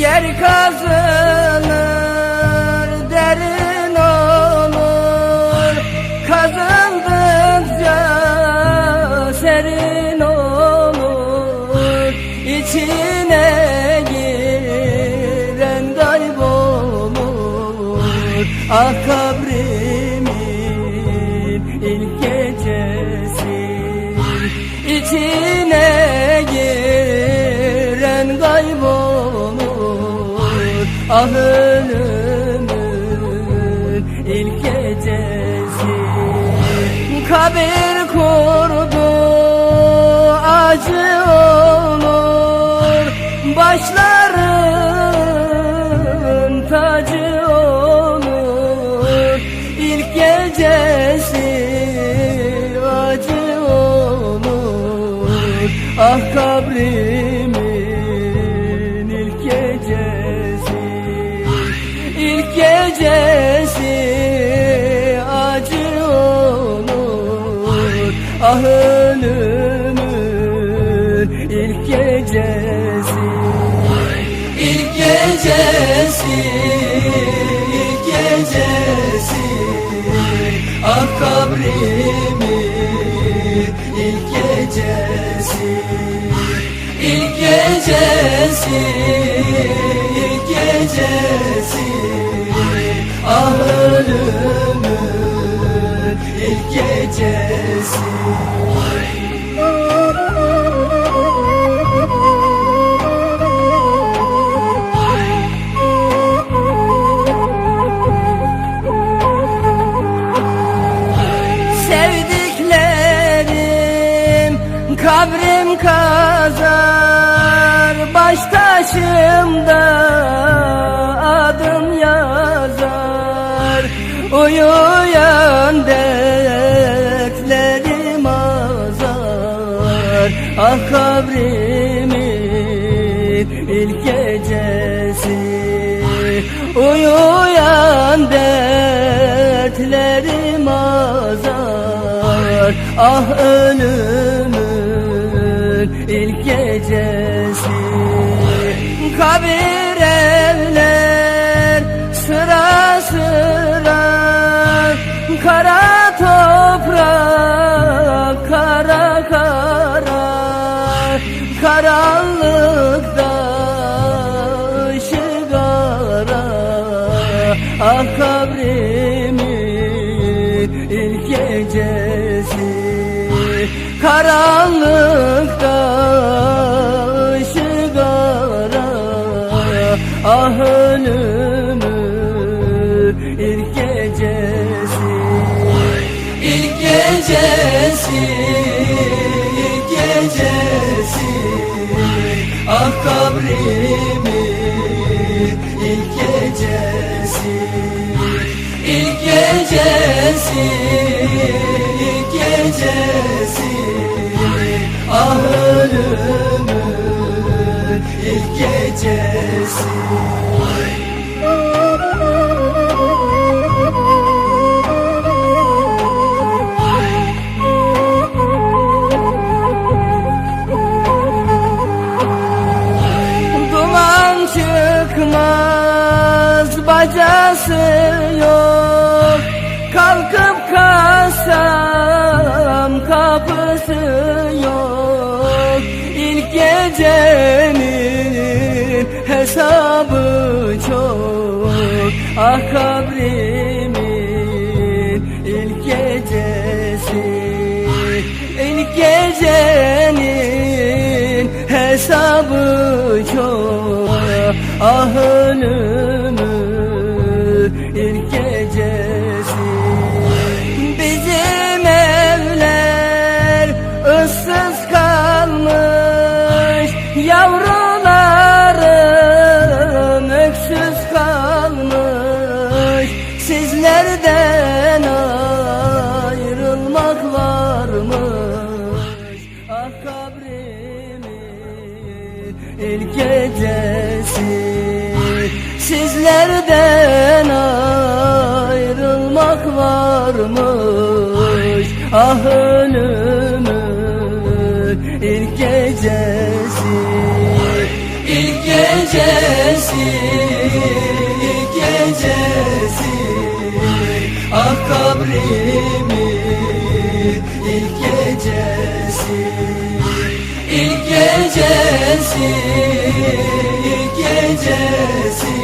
Yer kazılır derin olur. Kazıldıkça serin olur. İçine giren kaybolur Ah kabrimin Ah ölümün ilk gecesi. Kabir kurdu acı olur. Başların tacı olur. İlk gecesi acı olur. Ah kabrimin gecesi acı olur. Ah ölümün ilk gecesi. İlk gecesi ilk gecesi. Ah kabrimin ilk gecesi. İlk gecesi ilk gecesi Ah ölümün ilk gecesi Ah kabrimin ilk gecesi. Uyuyan dertlerim azar. Ah ölümün ilk gecesi. Kabir evler sıra sıra Kara Karanlıkta ışık ara Ah kabrimin ilk gecesi. Karanlıkta kabrimin ilk gecesi. İlk gecesi ilk gecesi. Ah ölümün ilk gecesi bacası yok. Kalkıp kalsam kapısı yok. İlk gecenin hesabı çok. Ah kabrimin ilk gecesi. İlk gecenin hesabı çok. Ah ölümün ilk gecesi Sizlerden ayrılmak varmış. Ah ölümün ilk gecesi ilk gecesi ilk gecesi. Ah kabrimin gecesi gecesi.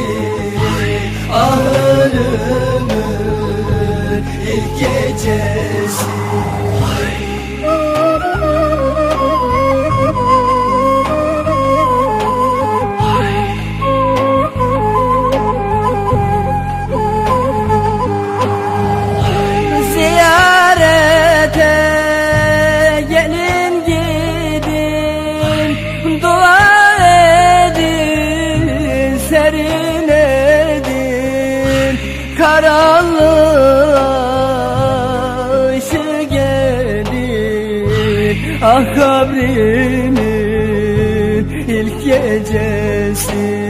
Ah ölümün Karanlığa ışığı gelin Ah kabrimin ilk gecesi.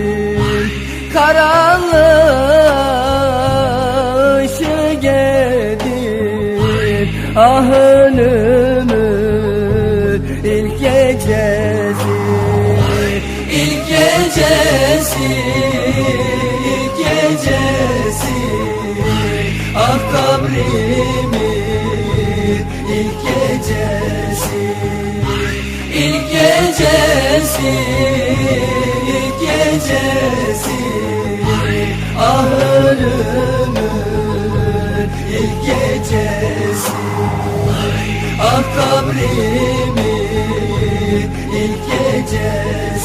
Karanlığa ışığı gelin Ah ölümün ilk gecesi. İlk gecesi gecesi gecesi. Ah ölümün ilk gecesi. Ah kabrimin ilk gecesi